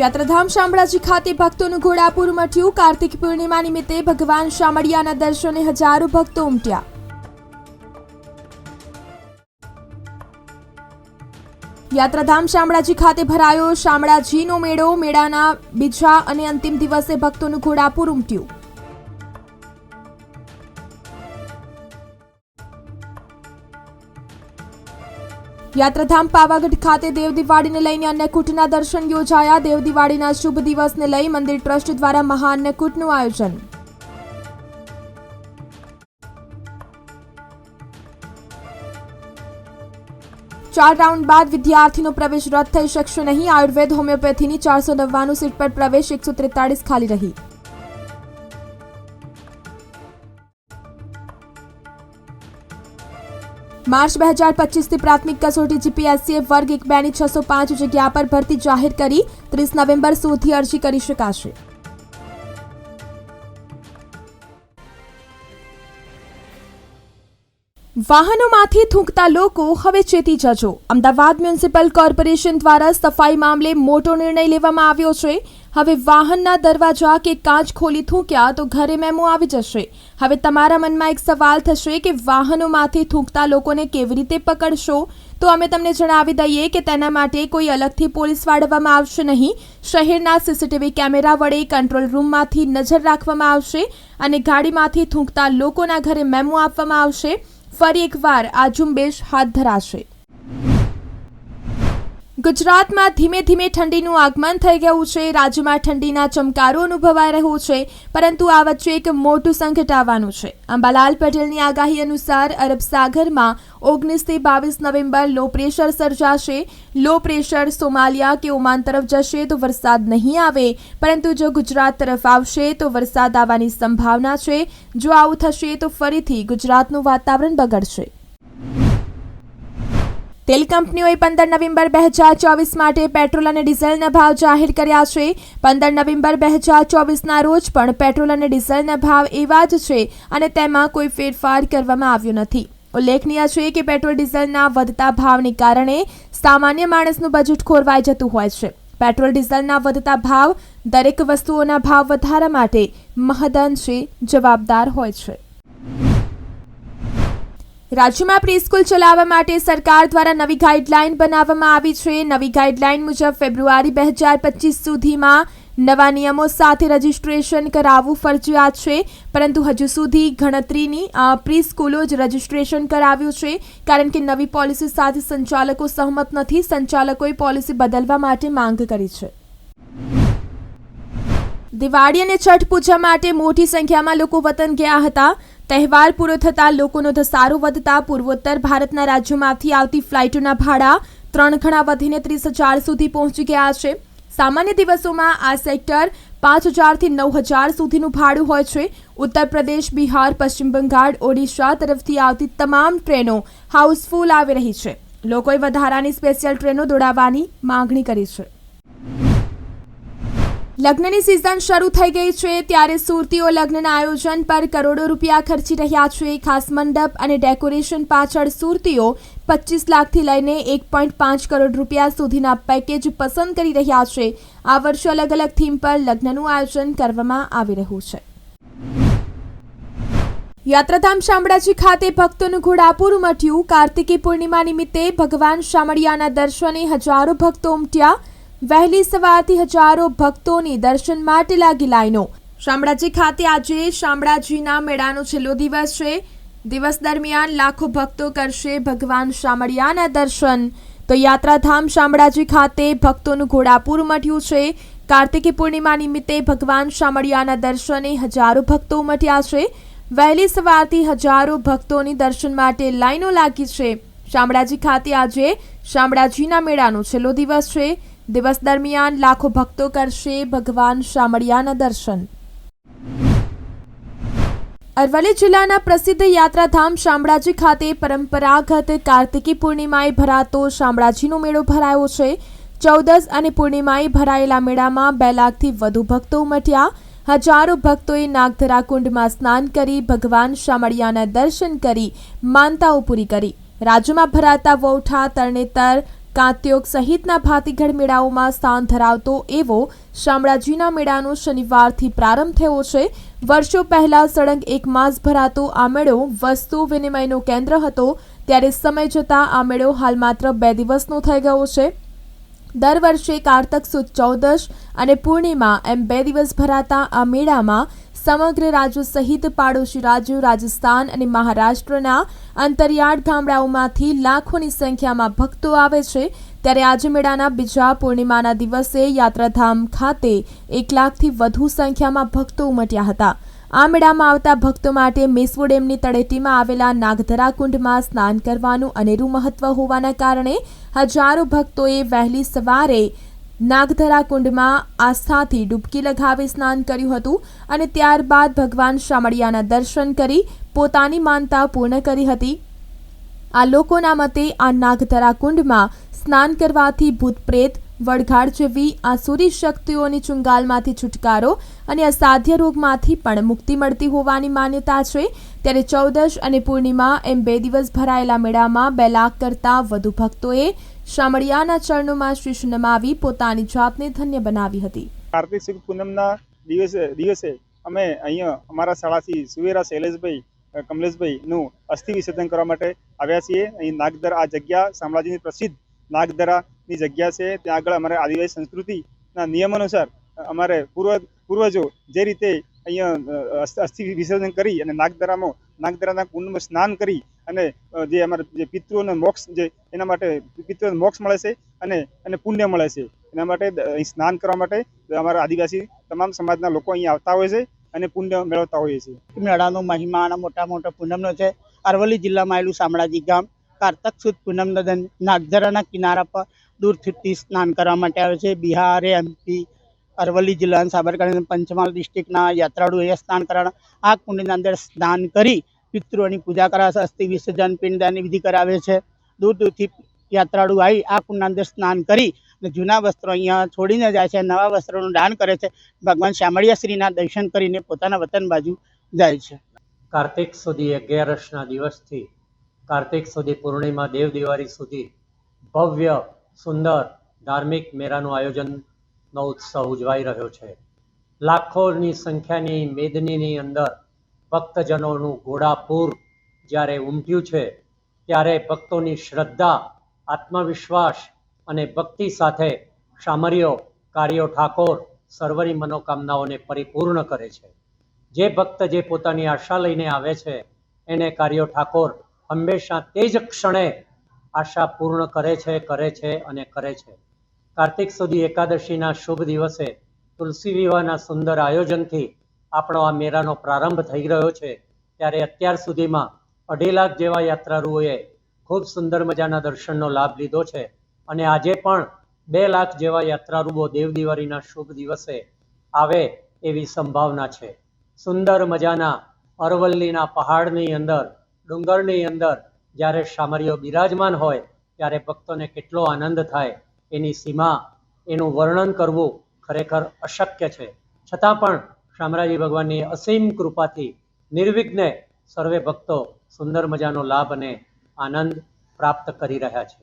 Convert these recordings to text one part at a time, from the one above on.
યાત્રાધામ શામળાજી ખાતે ભક્તોનું ઘોડાપુર મઠ્યું કાર્તિક પૂર્ણિમા નિમિત્તે ભગવાન શામળિયાના દર્શને હજારો ભક્તો ઉમટ્યા. યાત્રાધામ શામળાજી ખાતે ભરાયો શામળાજીનો મેળો. મેળાના બીજા અને અંતિમ દિવસે ભક્તોનું ઘોડાપુર ઉમટ્યું. યાત્રાધામ પાવાગઢ ખાતે દેવ દિવાળીને લઈને અન્નકૂટના દર્શન યોજાયા. દેવ દિવાળીના શુભ દિવસને લઈ મંદિર ટ્રસ્ટ દ્વારા મહા અન્નકૂટનું આયોજન. ચાર રાઉન્ડ બાદ વિદ્યાર્થીનો પ્રવેશ રદ થઈ શકશે નહીં. આયુર્વેદ, હોમિયોપેથીની ચારસો નવ્વાણું સીટ પર પ્રવેશ એકસો ત્રેતાળીસ ખાલી રહી. માર્ચ બે હજાર પચીસથી પ્રાથમિક કસોટી જીપીએસસીએ વર્ગ એક બેની છસો પાંચ જગ્યા પર ભરતી જાહેર કરી ત્રીસ નવેમ્બર સુધી અરજી કરી શકાશે. વાહનોમાંથી થૂંકતા લોકો હવે ચેતી જજો. અમદાવાદ મ્યુનિસિપલ કોર્પોરેશન દ્વારા સફાઈ મામલે મોટો નિર્ણય લેવામાં આવ્યો છે. હવે વાહનના દરવાજા કે કાચ ખોલી થૂંક્યા તો ઘરે મેમો આવી જશે. હવે તમારા મનમાં એક સવાલ થશે કે વાહનોમાંથી થૂંકતા લોકોને કેવી રીતે પકડશો? તો અમે તમને જણાવી દઈએ કે તેના માટે કોઈ અલગથી પોલીસ વાળવામાં આવશે નહીં. શહેરના સીસીટીવી કેમેરા વડે કંટ્રોલ રૂમમાંથી નજર રાખવામાં આવશે અને ગાડીમાંથી થૂંકતા લોકોના ઘરે મેમો આપવામાં આવશે. ફરી એકવાર આ ઝુંબેશ હાથ ધરાશે. ગુજરાતમાં ધીમે ધીમે ઠંડીનું આગમન થઈ ગયું છે. રાજ્યમાં ઠંડીના ચમકારો અનુભવાઈ રહ્યો છે, પરંતુ આ વચ્ચે એક મોટું સંકટ આવવાનું છે. અંબાલાલ પટેલની આગાહી અનુસાર અરબ સાગરમાં ઓગણીસથી બાવીસ નવેમ્બર લો પ્રેશર સર્જાશે. લો પ્રેશર સોમાલિયા કે ઓમાન તરફ જશે તો વરસાદ નહીં આવે, પરંતુ જો ગુજરાત તરફ આવશે તો વરસાદ આવવાની સંભાવના છે. જો આવું થશે તો ફરીથી ગુજરાતનું વાતાવરણ બગડશે. તેલ કંપનીઓએ પંદર નવેમ્બર બે હજાર ચોવીસ માટે પેટ્રોલ અને ડીઝલના ભાવ જાહેર કર્યા છે. પંદર નવેમ્બર બે હજાર ચોવીસના રોજ પણ પેટ્રોલ અને ડીઝલના ભાવ એવા જ છે અને તેમાં કોઈ ફેરફાર કરવામાં આવ્યો નથી. ઉલ્લેખનીય છે કે પેટ્રોલ ડીઝલના વધતા ભાવને કારણે સામાન્ય માણસનું બજેટ ખોરવાઈ જતું હોય છે. પેટ્રોલ ડીઝલના વધતા ભાવ દરેક વસ્તુઓના ભાવ વધારા માટે મહદઅંશે જવાબદાર હોય છે. રાજ્યમાં પ્રી સ્કૂલ ચલાવવા માટે સરકાર દ્વારા નવી ગાઈડલાઈન બનાવવામાં આવી છે. નવી ગાઈડલાઈન મુજબ ફેબ્રુઆરી બે હજાર પચીસ સુધીમાં નવા નિયમો સાથે રજીસ્ટ્રેશન કરાવવું ફરજિયાત છે. પરંતુ હજુ સુધી ગણતરીની પ્રી સ્કૂલો જ રજીસ્ટ્રેશન કરાવ્યું છે. કારણ કે નવી પોલિસી સાથે સંચાલકો સહમત નથી. સંચાલકોએ પોલિસી બદલવા માટે માંગ કરી છે. દિવાળી અને છઠ પૂજા માટે મોટી સંખ્યામાં લોકો વતન ગયા હતા. તહેવાર પૂરો થતાં લોકોનો ધસારો વધતા પૂર્વોત્તર ભારતના રાજ્યોમાંથી આવતી ફ્લાઇટોના ભાડા ત્રણ ગણા વધીને ત્રીસ હજાર સુધી પહોંચી ગયા છે. સામાન્ય દિવસોમાં આ સેક્ટર પાંચ હજારથી નવ હજાર સુધીનું ભાડું હોય છે. ઉત્તર પ્રદેશ, બિહાર, પશ્ચિમ બંગાળ, ઓડિશા તરફથી આવતી તમામ ટ્રેનો હાઉસફુલ આવી રહી છે. લોકોએ વધારાની સ્પેશિયલ ટ્રેનો દોડાવવાની માંગણી કરી છે. લગ્નની સિઝન શરૂ થઈ ગઈ છે, ત્યારે સુરતીઓ લગ્નના આયોજન પર કરોડો રૂપિયા ખર્ચી રહ્યા છે. ખાસ મંડપ અને ડેકોરેશન પાછળ સુરતીઓ પચીસ લાખથી લઈને એક પોઈન્ટ પાંચ કરોડ રૂપિયા સુધીના પેકેજ પસંદ કરી રહ્યા છે. આ વર્ષે અલગ અલગ થીમ પર લગ્નનું આયોજન કરવામાં આવી રહ્યું છે. યાત્રાધામ શામળાજી ખાતે ભક્તોનું ઘોડાપુર ઉમટ્યું. કાર્તિકી પૂર્ણિમા નિમિત્તે ભગવાન શામળિયાના દર્શને હજારો ભક્તો ઉમટ્યા. વહેલી સવારથી હજારો ભક્તોની દર્શન માટે લાગી લાઈનો. શામળાજી ખાતે આજે શામળાજીના મેળાનો છેલ્લો દિવસ છે. દિવસ દરમિયાન લાખો ભક્તો કરશે ભગવાન શામળિયાના દર્શન. તો યાત્રાધામ શામળાજી ખાતે ભક્તોનું ઘોડાપુર મઠ્યું છે. કાર્તિકી પૂર્ણિમા નિમિત્તે ભગવાન શામળિયાના દર્શને હજારો ભક્તો ઉમટ્યા છે. વહેલી સવારથી હજારો ભક્તોની દર્શન માટે લાઈનો લાગી છે. શામળાજી ખાતે આજે શામળાજીના મેળાનો છેલ્લો દિવસ છે. દિવસ દરમિયાન લાખો ભક્તો કરશે ભગવાન શામળિયાના દર્શન. અરવલ્લી જિલ્લાના પ્રસિદ્ધ યાત્રાધામ શામળાજી ખાતે પરંપરાગત કાર્તિકી પૂર્ણિમાએ ભરાતો શામળાજીનો મેળો ભરાયો છે. ચૌદસ અને પૂર્ણિમાએ ભરાયેલા મેળામાં બે લાખથી વધુ ભક્તો ઉમટ્યા. હજારો ભક્તોએ નાગધરા કુંડમાં સ્નાન કરી ભગવાન શામળિયાના દર્શન કરી માનતાઓ પૂરી કરી. રાજ્યમાં ભરાતા વૌઠા, તરણેતર કાત્યોગ સહિતના ભાતીગઢ મેળાઓમાં સ્થાન ધરાવતો એવો શામળાજીના મેળાનો શનિવારથી પ્રારંભ થયો છે. વર્ષો પહેલા સળંગ એક માસ ભરાતો આ મેળો વસ્તુ વિનિમયનો કેન્દ્ર હતો. ત્યારે સમય જતાં આ મેળો હાલ માત્ર બે દિવસનો થઈ ગયો છે. દર વર્ષે કારતક સુદ ચૌદશ અને પૂર્ણિમા એમ બે દિવસ ભરાતા આ મેળામાં સમગ્ર રાજ્યો સહિત પાડોશી રાજ્યો, રાજસ્થાન અને મહારાષ્ટ્રના અંતરિયાળ ગામડાઓમાંથી લાખોની સંખ્યામાં ભક્તો આવે છે. ત્યારે આજે મેળાના બીજા પૂર્ણિમાના દિવસે યાત્રાધામ ખાતે એક લાખથી વધુ સંખ્યામાં ભક્તો ઉમટ્યા હતા. આ મેળામાં આવતા ભક્તો માટે મેસવો ડેમની તળેટીમાં આવેલા નાગધરા કુંડમાં સ્નાન કરવાનું અનેરું મહત્વ હોવાના કારણે હજારો ભક્તોએ વહેલી સવારે નાગધરા કુંડમાં આસ્થાથી ડૂબકી લગાવી સ્નાન કર્યું હતું અને ત્યારબાદ ભગવાન શામળિયાના દર્શન કરી પોતાની માનતા પૂર્ણ કરી હતી. આ લોકોના મતે આ નાગધરા કુંડમાં સ્નાન કરવાથી ભૂત પ્રેત વડઘાડ જેવી આસુરી શક્તિઓની ચુંગાલમાંથી છુટકારો અને અસાધ્ય રોગમાંથી પણ મુક્તિ મળતી હોવાની માન્યતા છે. ત્યારે ચૌદશ અને પૂર્ણિમા એમ બે દિવસ ભરાયેલા મેળામાં બે લાખ કરતાં વધુ ભક્તોએ શામળિયાના ચરણોમાં શીશ નમાવી પોતાની જાતને ધન્ય બનાવી હતી. કાર્તિક સુદ પૂનમના દિવસે દિવસે અમે અહીંયા અમારા શાળાથી સુવેરા શૈલેષભાઈ કમલેશભાઈનું અસ્થિ વિસર્જન કરવા માટે આવ્યા છીએ. અહીં નાગદર, આ જગ્યા શામળાજીની પ્રસિદ્ધ નાગદરાની જગ્યા છે. ત્યાં આગળ અમારે આદિવાસી સંસ્કૃતિના નિયમ અનુસાર અમારે પૂર્વ, પૂર્વજો જે રીતે અહીંયા અસ્થિ વિસર્જન કરી અને નાગદરામાં, નાગદરાના કુંડમાં સ્નાન કરી અને જે અમારા, જે પિતૃઓને મોક્ષ, જે એના માટે પિતૃઓને મોક્ષ મળે છે અને અને પુણ્ય મળે છે. એના માટે સ્નાન કરવા માટે અમારા આદિવાસી તમામ સમાજના લોકો અહીં આવતા હોય છે અને પુણ્ય મેળવતા હોઈએ છીએ. મેળાનો મહિમા અને મોટા મોટા પૂનમનો છે. અરવલ્લી જિલ્લામાં આવેલું શામળાજી ગામ કારતક સુદ પૂનમના દન નાગધરાના કિનારા પર દૂરથી સ્નાન કરવા માટે આવે છે. બિહાર એમપી અરવલ્લી જિલ્લાના સાબરકાંઠા પંચમહાલ ડિસ્ટ્રિક્ટના યાત્રાળુ અહીંયા સ્નાન કરવાના આ કુંડની અંદર સ્નાન કરી પિતૃઓની પૂજા કરાવે છે, અસ્થિ વિસર્જન પિંડદાનની વિધિ કરાવે છે. દૂર દૂરથી યાત્રાળુ આવી આ કુંડના અંદર સ્નાન કરી અને જૂના વસ્ત્રો અહીંયા છોડીને જાય છે, નવા વસ્ત્રોનું દાન કરે છે. ભગવાન શામળિયા શ્રીના દર્શન કરીને પોતાના વતન બાજુ જાય છે. કાર્તિક સુધી અગિયારસના દિવસથી કાર્તિક સુધી પૂર્ણિમા દેવ દિવાળી સુધી ભવ્ય, સુંદર, ધાર્મિક મેળાનું આયોજનનો ઉત્સવ ઉજવાઈ રહ્યો છે. લાખોની સંખ્યાની મેદનીની અંદર ભક્તજનોનું ઘોડાપૂર જ્યારે ઉમટ્યું છે, ત્યારે ભક્તોની શ્રદ્ધા, આત્મવિશ્વાસ અને ભક્તિ સાથે શામરીયો કાર્યો ઠાકોર સર્વની મનોકામનાઓને પરિપૂર્ણ કરે છે. જે ભક્ત જે પોતાની આશા લઈને આવે છે, એને કાર્યો ઠાકોર હંમેશા તે જ ક્ષણે આશા પૂર્ણ કરે છે કરે છે અને કરે છે. કાર્તિક સુધી એકાદશીના શુભ દિવસે તુલસી વિવાહના સુંદર આયોજનથી આપણો આ મેળાનો પ્રારંભ થઈ રહ્યો છે, ત્યારે અત્યાર સુધીમાં અઢી લાખ જેવા યાત્રાળુઓએ ખૂબ સુંદર મજાના દર્શનનો લાભ લીધો છે. અને આજે પણ બે લાખ જેવા યાત્રાળુઓ દેવ દિવાળીના શુભ દિવસે આવે એવી સંભાવના છે. સુંદર મજાના અરવલ્લીના પહાડની અંદર, ડુંગરની અંદર જ્યારે શામરીઓ બિરાજમાન હોય, ત્યારે ભક્તોને કેટલો આનંદ થાય એની સીમા એનું વર્ણન કરવું ખરેખર અશક્ય છે. છતાં પણ શામરાજી ભગવાનની અસીમ કૃપાથી નિર્વિઘ્ને સર્વે ભક્તો સુંદર મજાનો લાભ અને આનંદ પ્રાપ્ત કરી રહ્યા છે.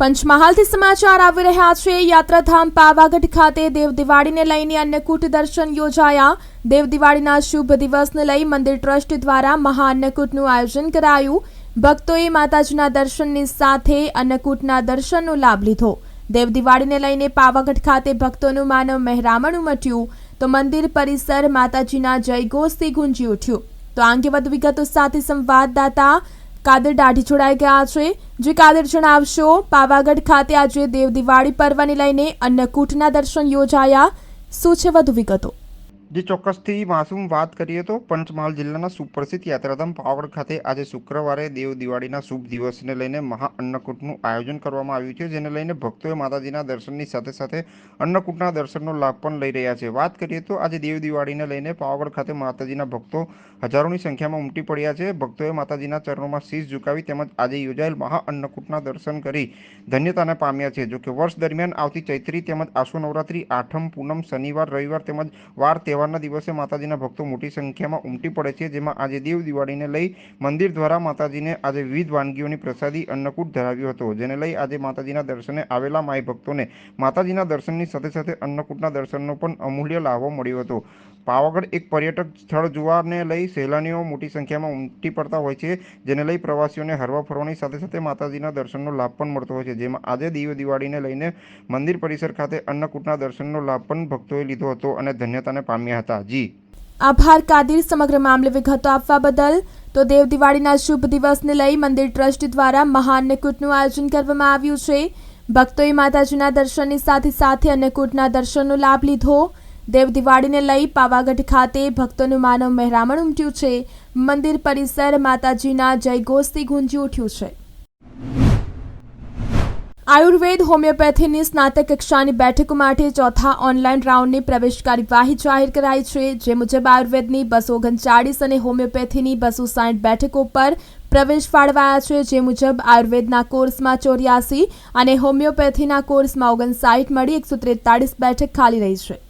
પંચમહાલથી સમાચાર આવી રહ્યા છે. યાત્રાધામ પાવાગઢ ખાતે દેવ દિવાળીને લઈને અન્નકૂટ દર્શન યોજાયા. દેવ દિવાળીના શુભ દિવસને લઈ મંદિર ટ્રસ્ટ દ્વારા મહા અન્નકૂટનું આયોજન કરાયું. ભક્તોએ માતાજીના દર્શનની સાથે અન્નકૂટના દર્શનનો લાભ લીધો. દેવ દિવાળીને લઈને પાવાગઢ ખાતે ભક્તોનું માનવ મહેરામણ ઉમટ્યું તો મંદિર પરિસર માતાજીના જયઘોષથી ગુંજી ઉઠ્યું. તો આ અંગે વધુ વિગતો સાથે સંવાદદાતા કાદર દાઢી જોડાઈ ગયા છે, જે કાદર જણાવશો, પાવાગઢ ખાતે આજે દેવ દિવાળી પર્વને લઈને અન્નકૂટના દર્શન યોજાયા. શું છે વધુ વિગતો? જે ચોક્કસથી માસૂમ વાત કરીએ તો પંચમહાલ જિલ્લાના સુપ્રસિદ્ધ યાત્રાધામ પાવાગઢ ખાતે આજે શુક્રવારે દેવ દિવાળીના શુભ દિવસને લઈને મહા અન્નકૂટનું આયોજન કરવામાં આવ્યું છે, જેને લઈને ભક્તોએ માતાજીના દર્શનની સાથે સાથે અન્નકૂટના દર્શનનો લાભ પણ લઈ રહ્યા છે. વાત કરીએ તો આજે દેવ દિવાળીને લઈને પાવાગઢ ખાતે માતાજીના ભક્તો હજારોની સંખ્યામાં ઉમટી પડ્યા છે. ભક્તોએ માતાજીના ચરણોમાં શીશ ઝુકાવી તેમજ આજે યોજાયેલ મહા અન્નકૂટના દર્શન કરી ધન્યતાને પામ્યા છે. જોકે વર્ષ દરમિયાન આવતી ચૈત્રી તેમજ આસો નવરાત્રી આઠમ પૂનમ શનિવાર રવિવાર તેમજ વાર તહેવાર તહેવારના દિવસે માતાજીના ભક્તો મોટી સંખ્યામાં ઉમટી પડે છે, જેમાં આજે દેવ દિવાળીને લઈ મંદિર દ્વારા માતાજીને આજે વિવિધ વાનગીઓની પ્રસાદી અન્નકૂટ ધરાવ્યો હતો, જેને લઈ આજે માતાજીના દર્શને આવેલા માય ભક્તોને માતાજીના દર્શનની સાથે સાથે અન્નકૂટના દર્શનનો પણ અમૂલ્ય લાભો મળ્યો હતો. પાવાગઢ એક પર્યટક સ્થળ જોવાને લઈ સહેલાણીઓ મોટી સંખ્યામાં ઉમટી પડતા હોય છે, જેને લઈ પ્રવાસીઓને હરવા ફરવાની સાથે સાથે માતાજીના દર્શનનો લાભ પણ મળતો હોય છે, જેમાં આજે દીવ દિવાળીને લઈને મંદિર પરિસર ખાતે અન્નકૂટના દર્શનનો લાભ પણ ભક્તોએ લીધો હતો અને ધન્યતાને પામ્યા હતા. જી. આભાર. કાદિર સમગ્ર મામલે વિગતો આપવા બદલ તો દેવ દિવાળીના શુભ દિવસને લઈ મંદિર ટ્રસ્ટ દ્વારા મહાઅન્નકૂટનું આયોજન કરવામાં આવ્યું છે. ભક્તોએ માતાજીના દર્શનની સાથે સાથે અન્નકૂટના દર્શનનો લાભ લીધો. દેવ દિવાળીને લઈ પાવાગઢ ખાતે ભક્તોનું માનવ મહેરામણ ઉમટ્યું છે. મંદિર પરિસર માતાજીના જયઘોષથી ગુંજી ઉઠ્યું છે. આયુર્વેદ, હોમિયોપેથીની સ્નાતક કક્ષાની બેઠકો માટે ચોથા ઓનલાઈન રાઉન્ડની પ્રવેશ કાર્યવાહી જાહેર કરાઈ છે. જે મુજબ આયુર્વેદની બસો ઓગણચાળીસ અને હોમિયોપેથીની બસો સાઠ બેઠકો પર પ્રવેશ ફાળવાયા છે. જે મુજબ આયુર્વેદના કોર્સમાં ચોર્યાસી અને હોમિયોપેથીના કોર્સમાં ઓગણસાઠ મળી એકસો ત્રેતાળીસ બેઠક ખાલી રહી છે.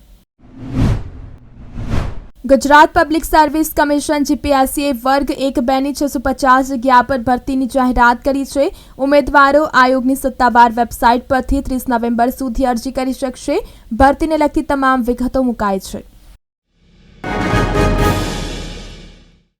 ગુજરાત પબ્લિક સર્વિસ કમિશન જીપીએસસીએ વર્ગ એક બેની છસો પચાસ જગ્યા પર ભરતીની જાહેરાત કરી છે. ઉમેદવારો આયોગની સત્તાવાર વેબસાઇટ પરથી ત્રીસ નવેમ્બર સુધી અરજી કરી શકશે. ભરતીને લગતી તમામ વિગતો મુકાય છે.